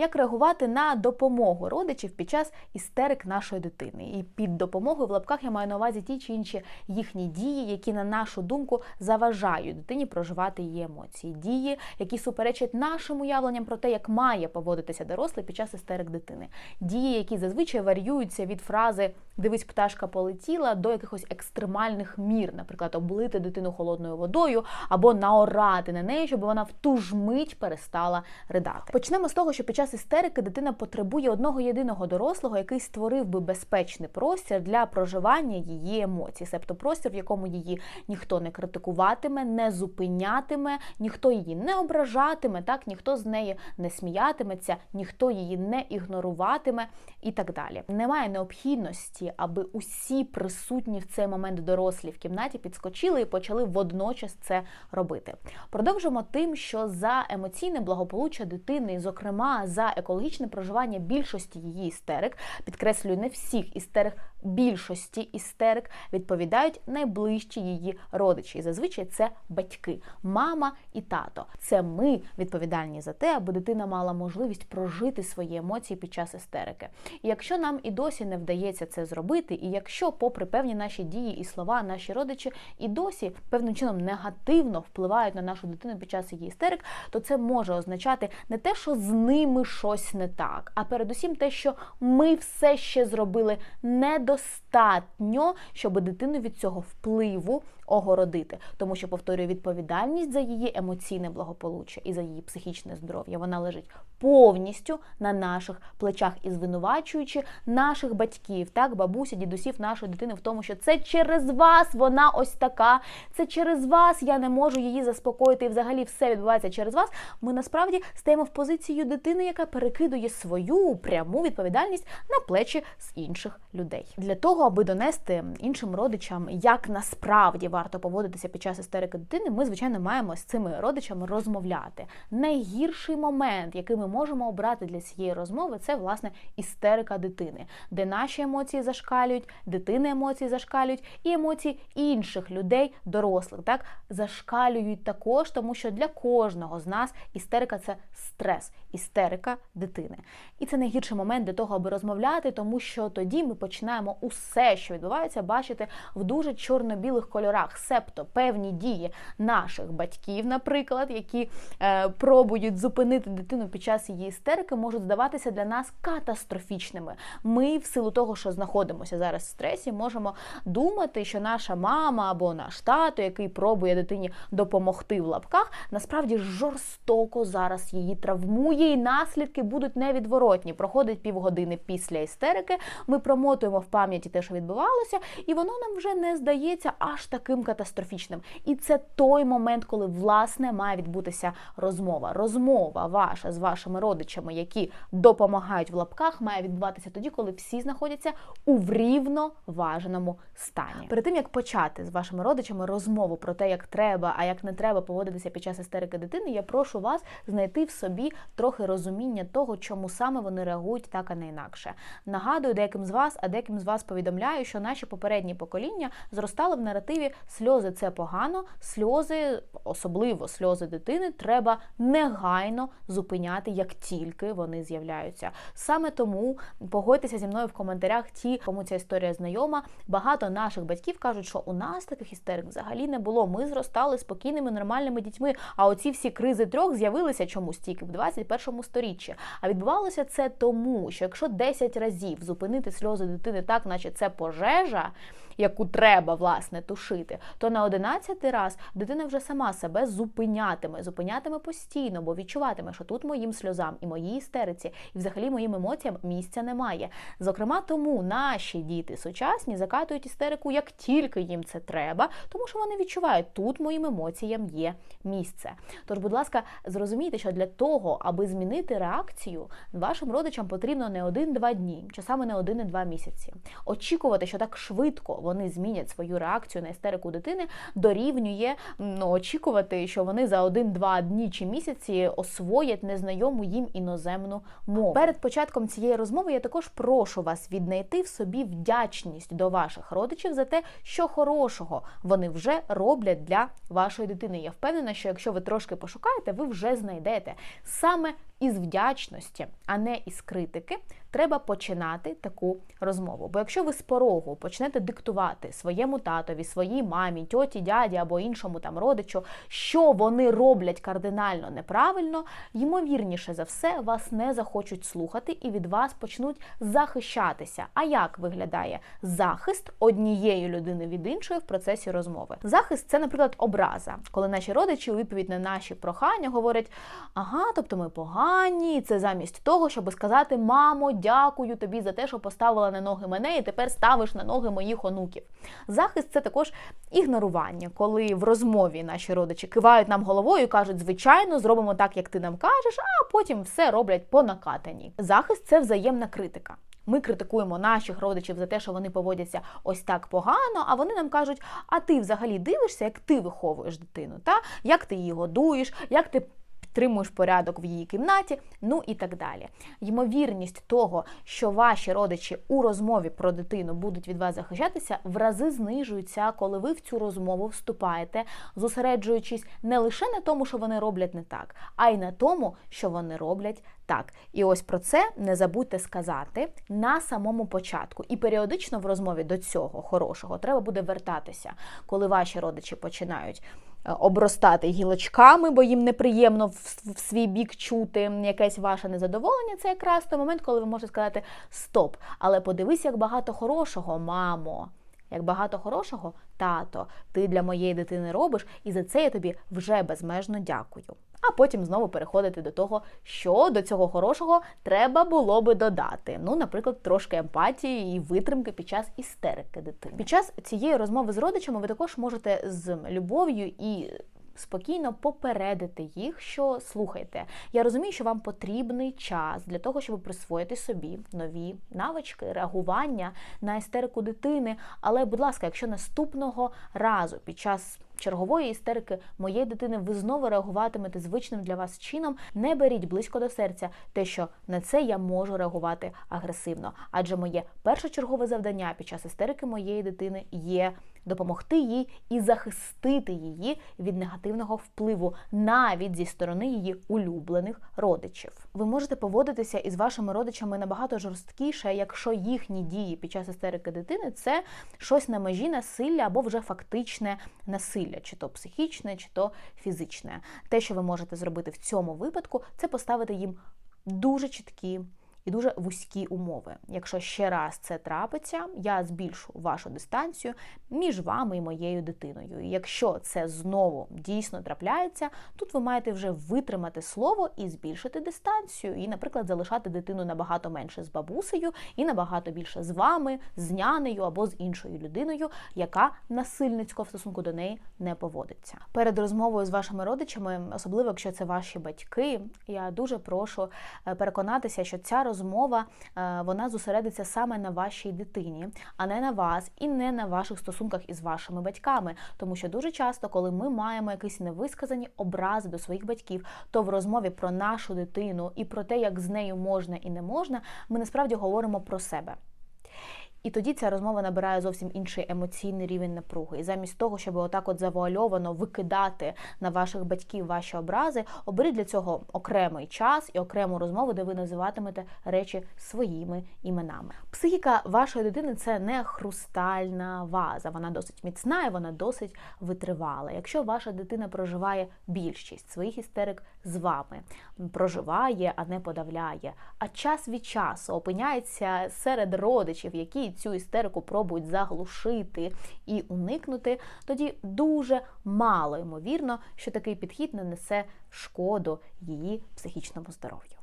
Як реагувати на допомогу родичів під час істерик нашої дитини? І під допомогою в лапках я маю на увазі ті чи інші їхні дії, які, на нашу думку, заважають дитині проживати її емоції. Дії, які суперечать нашим уявленням про те, як має поводитися дорослий під час істерик дитини. Дії, які зазвичай варіюються від фрази Дивись, пташка полетіла до якихось екстремальних мір, наприклад, облити дитину холодною водою або наорати на неї, щоб вона в ту ж мить перестала ридати. Почнемо з того, що під час істерики дитина потребує одного єдиного дорослого, який створив би безпечний простір для проживання її емоцій, себто простір, в якому її ніхто не критикуватиме, не зупинятиме, ніхто її не ображатиме, так ніхто з неї не сміятиметься, ніхто її не ігноруватиме і так далі. Немає необхідності, аби усі присутні в цей момент дорослі в кімнаті підскочили і почали водночас це робити. Продовжимо тим, що за емоційне благополуччя дитини, зокрема за екологічне проживання більшості її істерик, підкреслюю, не всіх істерик, більшості істерик відповідають найближчі її родичі. І зазвичай це батьки, мама і тато. Це ми відповідальні за те, аби дитина мала можливість прожити свої емоції під час істерики. І якщо нам і досі не вдається це зробити, і якщо, попри певні наші дії і слова, наші родичі і досі певним чином негативно впливають на нашу дитину під час її істерик, то це може означати не те, що з ними щось не так, а передусім те, що ми все ще зробили недостатньо, щоб дитину від цього впливу огородити. Тому що, повторюю, відповідальність за її емоційне благополуччя і за її психічне здоров'я вона лежить повністю на наших плечах і звинувачуючи наших батьків, так, бабуся, дідусів нашої дитини в тому, що це через вас вона ось така, це через вас я не можу її заспокоїти, і взагалі все відбувається через вас. Ми насправді стаємо в позицію дитини, яка перекидує свою пряму відповідальність на плечі з інших людей. Для того, аби донести іншим родичам, як насправді варто поводитися під час істерики дитини, ми, звичайно, маємо з цими родичами розмовляти. Найгірший момент, який ми можемо обрати для цієї розмови, це власне істерика дитини, де наші емоції зашкалюють, дитини емоції зашкалюють, і емоції інших людей, дорослих, так зашкалюють також, тому що для кожного з нас істерика це стрес, істерика дитини. І це найгірший момент для того, аби розмовляти, тому що тоді ми починаємо усе, що відбувається, бачити в дуже чорно-білих кольорах, себто певні дії наших батьків, наприклад, які е, пробують зупинити дитину під час її істерики, можуть здаватися для нас катастрофічними. Ми, в силу того, що знаходимося зараз в стресі, можемо думати, що наша мама або наш тато, який пробує дитині допомогти в лапках, насправді жорстоко зараз її травмує, і наслідки будуть невідворотні. Проходить півгодини після істерики. Ми промотуємо в пам'яті те, що відбувалося, і воно нам вже не здається аж таким катастрофічним. І це той момент, коли власне має відбутися розмова. Розмова ваша з вашими родичами, які допомагають в лапках, має відбуватися тоді, коли всі знаходяться у врівноваженому стані. Перед тим як почати з вашими родичами розмову про те, як треба, а як не треба поводитися під час істерики дитини, я прошу вас знайти в собі трохи розуміння того, чому саме вони реагують так, а не інакше. Нагадую, деяким з вас, а деяким з вас повідомляю, що наші попередні покоління зростали в наративі сльози це погано, сльози, особливо сльози дитини, треба негайно зупиняти, як тільки вони з'являються. Саме тому погодьтеся зі мною в коментарях, ті, кому ця історія знайома. Багато наших батьків кажуть, що у нас таких істерик взагалі не було. Ми зростали спокійними, нормальними дітьми. А оці всі кризи трьох з'явилися чомусь тільки в 21 сторіччі. А відбувалося це тому, що якщо 10 разів зупинити сльози дитини так, наче це пожежа. Яку треба власне тушити, то на 11 раз дитина вже сама себе зупинятиме, зупинятиме постійно, бо відчуватиме, що тут моїм сльозам і моїй істериці, і взагалі моїм емоціям місця немає. Зокрема, тому наші діти сучасні закатують істерику, як тільки їм це треба, тому що вони відчувають, тут моїм емоціям є місце. Тож, будь ласка, зрозумійте, що для того, аби змінити реакцію, вашим родичам потрібно не один-два дні, часами не один-два місяці. Очікувати, що так швидко вони змінять свою реакцію на істерику дитини, дорівнює ну, очікувати, що вони за один-два дні чи місяці освоять незнайому їм іноземну мову. Перед початком цієї розмови я також прошу вас віднайти в собі вдячність до ваших родичів за те, що хорошого вони вже роблять для вашої дитини. Я впевнена, що якщо ви трошки пошукаєте, ви вже знайдете саме із вдячності, а не із критики, треба починати таку розмову. Бо якщо ви з порогу почнете диктувати своєму татові, своїй мамі, тьоті, дяді або іншому там родичу, що вони роблять кардинально неправильно, ймовірніше за все вас не захочуть слухати і від вас почнуть захищатися. А як виглядає захист однієї людини від іншої в процесі розмови? Захист це, наприклад, образа, коли наші родичі у відповідь на наші прохання говорять: ага, тобто ми погані, це замість того, щоб сказати Мамо, дякую тобі за те, що поставила на ноги мене, і тепер ставиш на ноги моїх онуків. Захист це також ігнорування, коли в розмові наші родичі кивають нам головою і кажуть, звичайно, зробимо так, як ти нам кажеш, а потім все роблять по накатанні. Захист це взаємна критика. Ми критикуємо наших родичів за те, що вони поводяться ось так погано, а вони нам кажуть: а ти взагалі дивишся, як ти виховуєш дитину, та як ти її годуєш, як ти підтримуєш порядок в її кімнаті, ну і так далі. Ймовірність того, що ваші родичі у розмові про дитину будуть від вас захищатися, в рази знижується, коли ви в цю розмову вступаєте, зосереджуючись не лише на тому, що вони роблять не так, а й на тому, що вони роблять так. І ось про це не забудьте сказати на самому початку. І періодично в розмові до цього хорошого треба буде вертатися, коли ваші родичі починають. Е, обростати гілочками, бо їм неприємно в свій бік чути якесь ваше незадоволення. Це якраз той момент, коли ви можете сказати Стоп! Але подивись, як багато хорошого, мамо. Як багато хорошого, тато, ти для моєї дитини робиш, і за це я тобі вже безмежно дякую. А потім знову переходити до того, що до цього хорошого треба було би додати. Ну, наприклад, трошки емпатії і витримки під час істерики дитини. Під час цієї розмови з родичами ви також можете з любов'ю і спокійно попередити їх, що слухайте. Я розумію, що вам потрібний час для того, щоб присвоїти собі нові навички, реагування на істерику дитини. Але, будь ласка, якщо наступного разу під час чергової істерики моєї дитини ви знову реагуватимете звичним для вас чином, не беріть близько до серця те, що на це я можу реагувати агресивно. Адже моє першочергове завдання під час істерики моєї дитини є допомогти їй і захистити її від негативного впливу навіть зі сторони її улюблених родичів. Ви можете поводитися із вашими родичами набагато жорсткіше, якщо їхні дії під час істерики дитини це щось на межі насилля або вже фактичне насилля, чи то психічне, чи то фізичне. Те, що ви можете зробити в цьому випадку, це поставити їм дуже чіткі і дуже вузькі умови. Якщо ще раз це трапиться, я збільшу вашу дистанцію між вами і моєю дитиною. І якщо це знову дійсно трапляється, тут ви маєте вже витримати слово і збільшити дистанцію, і, наприклад, залишати дитину набагато менше з бабусею і набагато більше з вами, з нянею або з іншою людиною, яка насильницько в стосунку до неї не поводиться. Перед розмовою з вашими родичами, особливо якщо це ваші батьки, я дуже прошу е, переконатися, що ця розмова розмова е, вона зосередиться саме на вашій дитині, а не на вас і не на ваших стосунках із вашими батьками. Тому що дуже часто, коли ми маємо якісь невисказані образи до своїх батьків, то в розмові про нашу дитину і про те, як з нею можна і не можна, ми насправді говоримо про себе. І тоді ця розмова набирає зовсім інший емоційний рівень напруги. І замість того, щоб отак от завуальовано викидати на ваших батьків ваші образи, оберіть для цього окремий час і окрему розмову, де ви називатимете речі своїми іменами. Психіка вашої дитини це не хрустальна ваза, вона досить міцна і вона досить витривала. Якщо ваша дитина проживає більшість своїх істерик з вами, проживає, а не подавляє, а час від часу опиняється серед родичів, які цю істерику пробують заглушити і уникнути, тоді дуже мало ймовірно, що такий підхід нанесе шкоду її психічному здоров'ю.